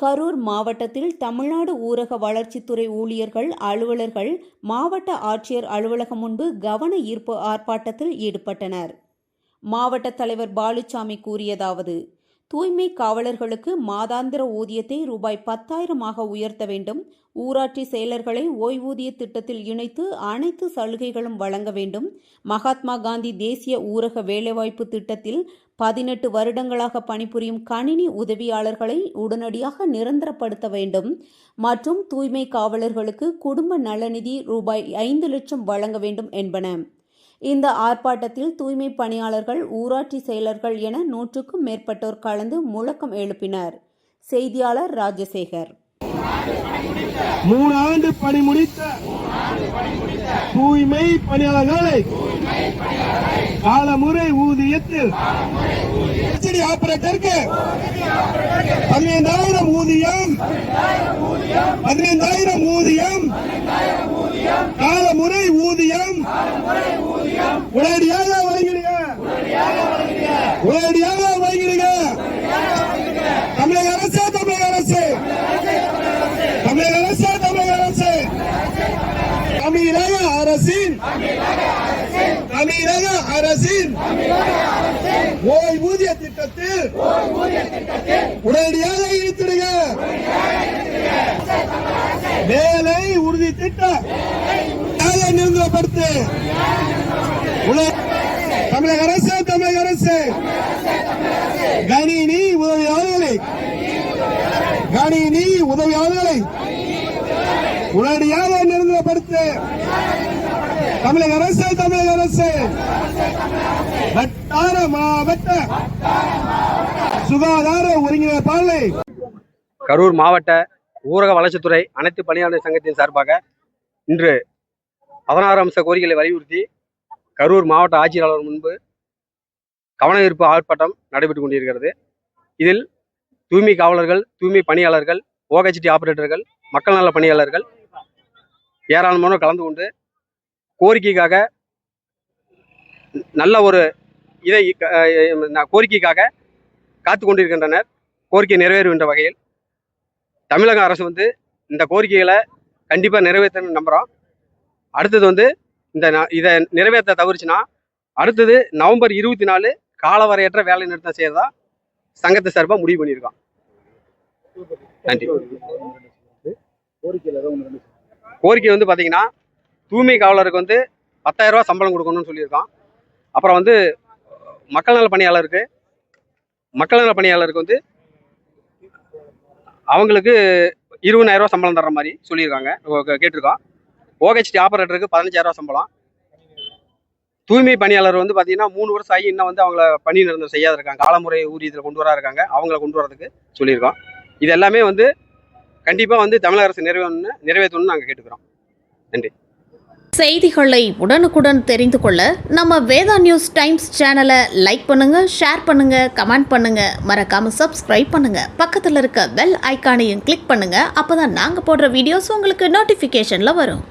கரூர் மாவட்டத்தில் தமிழ்நாடு ஊரக வளர்ச்சித்துறை ஊழியர்கள் அலுவலர்கள் மாவட்ட ஆட்சியர் அலுவலகம் முன்பு கவன ஈர்ப்பு ஆர்ப்பாட்டத்தில் ஈடுபட்டனர். மாவட்ட தலைவர் பாலுசாமி கூறியதாவது தூய்மை காவலர்களுக்கு மாதாந்திர ஊதியத்தை ரூபாய் பத்தாயிரமாக உயர்த்த வேண்டும். ஊராட்சி செயலர்களை ஓய்வூதிய திட்டத்தில் இணைத்து அனைத்து சலுகைகளும் வழங்க வேண்டும். மகாத்மா காந்தி தேசிய ஊரக வேலைவாய்ப்பு திட்டத்தில் பதினெட்டு வருடங்களாக பணிபுரியும் கணினி உதவியாளர்களை உடனடியாக நிரந்தரப்படுத்த வேண்டும். மற்றும் தூய்மை காவலர்களுக்கு குடும்ப நலநிதி ரூபாய் ஐந்து லட்சம் வழங்க வேண்டும் என்பன. இந்த ஆர்ப்பாட்டத்தில் தூய்மை பணியாளர்கள் ஊராட்சி செயலர்கள் என நூற்றுக்கும் மேற்பட்டோர் கலந்து முழக்கம் எழுப்பினர். செய்தியாளர் ராஜசேகர். மூணு ஆண்டு பணி முடித்த தூய்மை பணியாளர்களை காலமுறை ஊதியத்தில். ஹெச்டி ஆபரேட்டருக்கு பதினைந்தாயிரம் ஊதியம். பதினைந்தாயிரம் ஊதியம். காலமுறை ஊதியம். உடனடியாக வழங்கிடுங்க. உடனடியாக வழங்கிடுங்க. தமிழக அரசு தமிழக அரசு தமிழக அரசு தமிழக அரசு தமிழக அரசின் தமிழக அரசின் ஓய்வூதிய திட்டத்தில் உடனடியாக இழுத்திடுங்க வேலை உறுதி திட்டம் வேலை நிறுத்தப்படுத்து தமிழக அரசு தமிழக அரசு. கணினி உதவியாளர்களை கணினி உதவியாளர்களை உடனடியாக அறிமுகப்படுத்து. தமிழக அரசு தமிழக அரசு. வட்டார மாவட்ட சுகாதார ஒருங்கிணைப்பாளரை கரூர் மாவட்ட ஊரக வளர்ச்சித்துறை அனைத்து பணியாளர் சங்கத்தின் சார்பாக இன்று பதினாறு அம்ச கோரிக்கைகளை வலியுறுத்தி கரூர் மாவட்ட ஆட்சியாளர் முன்பு கவனஈர்ப்பு ஆர்ப்பாட்டம் நடைபெற்று கொண்டிருக்கிறது. இதில் தூய்மை காவலர்கள் தூய்மை பணியாளர்கள் ஓஹெச்டி ஆபரேட்டர்கள் மக்கள் நல பணியாளர்கள் ஏராளமானோர் கலந்து கொண்டு கோரிக்கைக்காக நல்ல ஒரு இதை கோரிக்கைக்காக காத்து கொண்டிருக்கின்றனர். கோரிக்கை நிறைவேறுகின்ற வகையில் தமிழக அரசு வந்து இந்த கோரிக்கைகளை கண்டிப்பாக நிறைவேற்றணும்னு நம்புகிறோம் அடுத்தது வந்து இந்த இதை நிறைவேற்ற தவிர்ச்சுன்னா அடுத்தது நவம்பர் இருபத்தி நாலு காலவரையற்ற வேலை நிறுத்தம் செய்யறதா சங்கத்தை சார்பாக முடிவு பண்ணியிருக்கோம். நன்றி. கோரிக்கை வந்து பார்த்தீங்கன்னா தூய்மை காவலருக்கு வந்து 10000 சம்பளம் கொடுக்கணும்னு சொல்லியிருக்கோம் அப்புறம் வந்து மக்கள் நல பணியாளருக்கு மக்கள் நல பணியாளருக்கு வந்து அவங்களுக்கு இருபதாயிரரூவா சம்பளம் தர்ற மாதிரி சொல்லியிருக்காங்க. கேட்டிருக்கோம் ஓஹெச்டி ஆப்ரேட்டருக்கு பதினஞ்சாயிரரூவா சம்பளம். தூய்மை பணியாளர் வந்து பார்த்தீங்கன்னா மூணு வருஷம் ஆகி இன்னும் வந்து அவங்கள பணி நிரந்தரம் செய்யாத இருக்காங்க. காலமுறை ஊதியத்தில் கொண்டு வரா இருக்காங்க. அவங்கள கொண்டு வரதுக்கு சொல்லியிருக்கோம் இது எல்லாமே வந்து கண்டிப்பாக வந்து தமிழக அரசு நிறைவேறணும்னு நிறைவேற்றணும்னு நாங்கள் கேட்டுக்கிறோம். செய்திகளை உடனுக்குடன் தெரிந்து கொள்ள நம்ம வேதா நியூஸ் டைம்ஸ் சேனலை லைக் பண்ணுங்க ஷேர் பண்ணுங்க கமெண்ட் பண்ணுங்க. மறக்காம சப்ஸ்கிரைப் பண்ணுங்க. பக்கத்தில் இருக்க பெல் ஐக்கானையும் கிளிக் பண்ணுங்க. அப்போதான் நாங்கள் போடுற வீடியோஸ் உங்களுக்கு நோட்டிஃபிகேஷனில் வரும்.